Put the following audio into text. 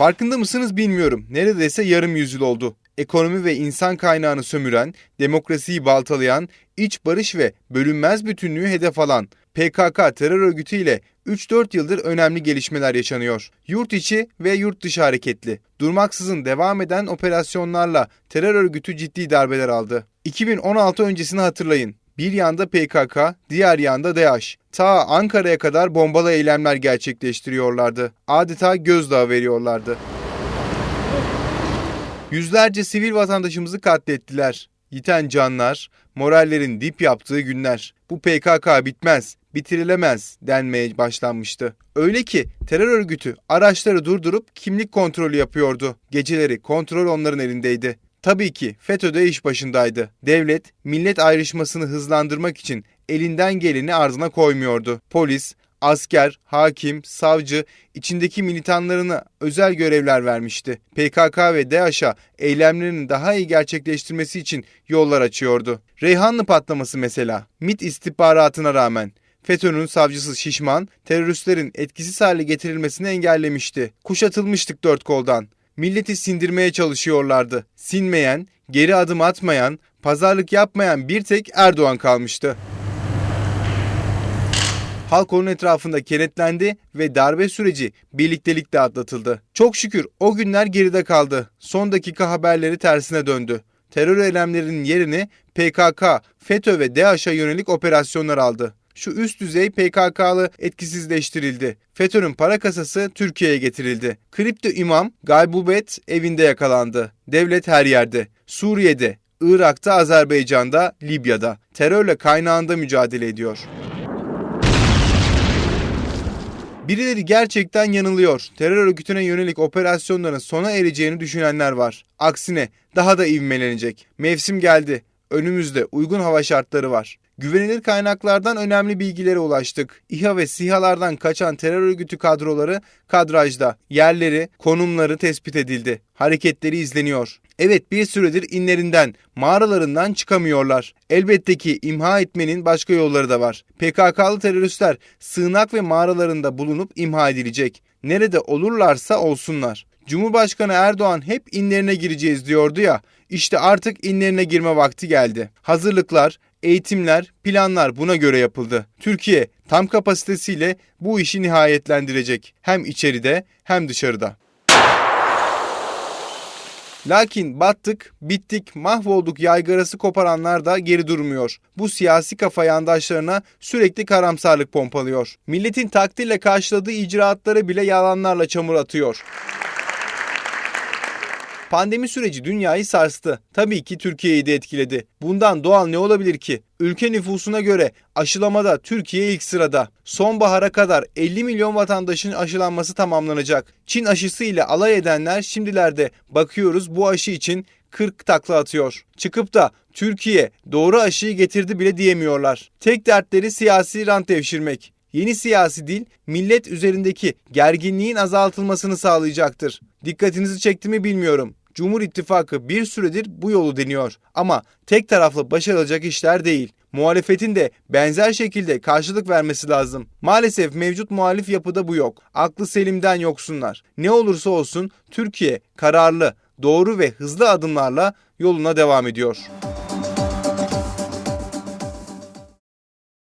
Farkında mısınız bilmiyorum. Neredeyse yarım yüzyıl oldu. Ekonomi ve insan kaynağını sömüren, demokrasiyi baltalayan, iç barış ve bölünmez bütünlüğü hedef alan PKK terör örgütü ile 3-4 yıldır önemli gelişmeler yaşanıyor. Yurt içi ve yurt dışı hareketli. Durmaksızın devam eden operasyonlarla terör örgütü ciddi darbeler aldı. 2016 öncesini hatırlayın. Bir yanda PKK, diğer yanda DAEŞ. Ta Ankara'ya kadar bombalı eylemler gerçekleştiriyorlardı. Adeta gözdağı veriyorlardı. Yüzlerce sivil vatandaşımızı katlettiler. Yiten canlar, morallerin dip yaptığı günler. Bu PKK bitmez, bitirilemez denmeye başlanmıştı. Öyle ki terör örgütü araçları durdurup kimlik kontrolü yapıyordu. Geceleri kontrol onların elindeydi. Tabii ki FETÖ'de iş başındaydı. Devlet, millet ayrışmasını hızlandırmak için elinden geleni ardına koymuyordu. Polis, asker, hakim, savcı içindeki militanlarına özel görevler vermişti. PKK ve DAEŞ'a eylemlerini daha iyi gerçekleştirmesi için yollar açıyordu. Reyhanlı patlaması mesela. MIT istihbaratına rağmen FETÖ'nün savcısı Şişman, teröristlerin etkisiz hale getirilmesini engellemişti. Kuşatılmıştık dört koldan. Milleti sindirmeye çalışıyorlardı. Sinmeyen, geri adım atmayan, pazarlık yapmayan bir tek Erdoğan kalmıştı. Halk onun etrafında kenetlendi ve darbe süreci birliktelikle atlatıldı. Çok şükür o günler geride kaldı. Son dakika haberleri tersine döndü. Terör eylemlerinin yerini PKK, FETÖ ve DAEŞ'a yönelik operasyonlar aldı. Şu üst düzey PKK'lı etkisizleştirildi. FETÖ'nün para kasası Türkiye'ye getirildi. Kripto imam Gaybubet evinde yakalandı. Devlet her yerde. Suriye'de, Irak'ta, Azerbaycan'da, Libya'da terörle kaynağında mücadele ediyor. Birileri gerçekten yanılıyor. Terör örgütüne yönelik operasyonların sona ereceğini düşünenler var. Aksine daha da ivmelenecek. Mevsim geldi. Önümüzde uygun hava şartları var. Güvenilir kaynaklardan önemli bilgilere ulaştık. İHA ve SİHA'lardan kaçan terör örgütü kadroları kadrajda. Yerleri, konumları tespit edildi. Hareketleri izleniyor. Evet bir süredir inlerinden, mağaralarından çıkamıyorlar. Elbette ki imha etmenin başka yolları da var. PKK'lı teröristler sığınak ve mağaralarında bulunup imha edilecek. Nerede olurlarsa olsunlar. Cumhurbaşkanı Erdoğan hep inlerine gireceğiz diyordu ya. İşte artık inlerine girme vakti geldi. Hazırlıklar, eğitimler, planlar buna göre yapıldı. Türkiye tam kapasitesiyle bu işi nihayetlendirecek. Hem içeride hem dışarıda. Lakin battık, bittik, mahvolduk yaygarası koparanlar da geri durmuyor. Bu siyasi kafa yandaşlarına sürekli karamsarlık pompalıyor. Milletin takdirle karşıladığı icraatları bile yalanlarla çamur atıyor. Pandemi süreci dünyayı sarstı. Tabii ki Türkiye'yi de etkiledi. Bundan doğal ne olabilir ki? Ülke nüfusuna göre aşılamada Türkiye ilk sırada. Sonbahara kadar 50 milyon vatandaşın aşılanması tamamlanacak. Çin aşısı ile alay edenler şimdilerde bakıyoruz bu aşı için 40 takla atıyor. Çıkıp da Türkiye doğru aşıyı getirdi bile diyemiyorlar. Tek dertleri siyasi rant devşirmek. Yeni siyasi dil millet üzerindeki gerginliğin azaltılmasını sağlayacaktır. Dikkatinizi çekti mi bilmiyorum. Cumhur İttifakı bir süredir bu yolu deniyor ama tek taraflı başarılacak işler değil. Muhalefetin de benzer şekilde karşılık vermesi lazım. Maalesef mevcut muhalif yapıda bu yok. Aklı selimden yoksunlar. Ne olursa olsun Türkiye kararlı, doğru ve hızlı adımlarla yoluna devam ediyor.